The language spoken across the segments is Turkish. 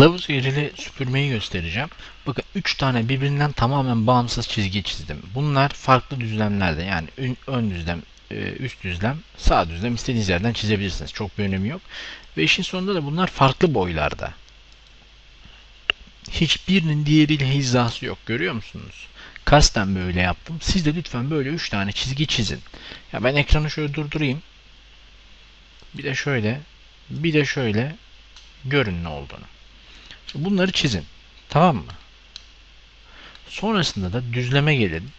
Kılavuz eğrili süpürmeyi göstereceğim. Bakın 3 tane birbirinden tamamen bağımsız çizgi çizdim. Bunlar farklı düzlemlerde yani ön, ön düzlem, e, üst düzlem, sağ düzlem istediğiniz yerden çizebilirsiniz. Çok bir önemi yok. Ve işin sonunda da bunlar farklı boylarda. Hiçbirinin diğeriyle hizası yok. Görüyor musunuz? Kasten böyle yaptım. Siz de lütfen böyle 3 tane çizgi çizin. Ya ben ekranı şöyle durdurayım. Bir de şöyle, bir de şöyle görün ne olduğunu. Bunları çizin. Tamam mı? Sonrasında da düzleme gelin.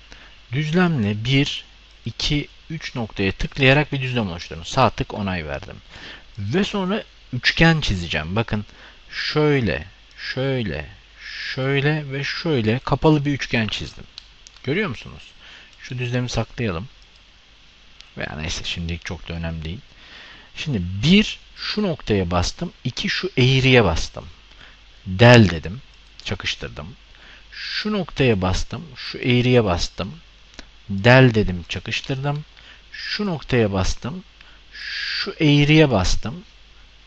Düzlemle 1, 2, 3 noktaya tıklayarak bir düzlem oluşturun. Sağ tık onay verdim. Ve sonra üçgen çizeceğim. Bakın şöyle, şöyle, şöyle ve şöyle kapalı bir üçgen çizdim. Görüyor musunuz? Şu düzlemi saklayalım. Veya neyse şimdilik çok da önemli değil. Şimdi bir şu noktaya bastım. iki şu eğriye bastım. Del dedim. Çakıştırdım. Şu noktaya bastım. Şu eğriye bastım. Del dedim. Çakıştırdım. Şu noktaya bastım. Şu eğriye bastım.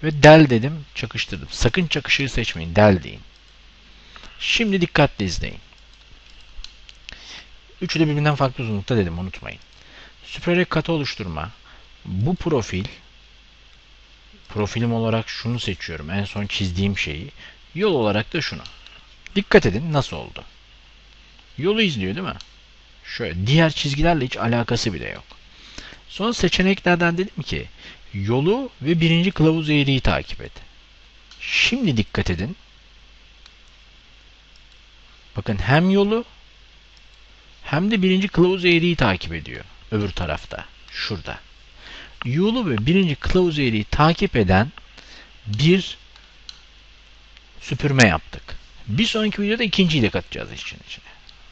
Ve del dedim. Çakıştırdım. Sakın çakışığı seçmeyin. Del deyin. Şimdi dikkatli izleyin. Üçü de birbirinden farklı uzunlukta dedim. Unutmayın. Süperek katı oluşturma. Bu profil profilim olarak şunu seçiyorum. En son çizdiğim şeyi. Yol olarak da şunu. Dikkat edin nasıl oldu. Yolu izliyor değil mi? Şöyle diğer çizgilerle hiç alakası bile yok. Son seçeneklerden dedim ki yolu ve birinci kılavuz eğriyi takip et. Şimdi dikkat edin. Bakın hem yolu hem de birinci kılavuz eğriyi takip ediyor. Öbür tarafta. Şurada yolu ve birinci kılavuz eğriyi takip eden bir süpürme yaptık. Bir sonraki videoda ikinciyi de katacağız işin içine.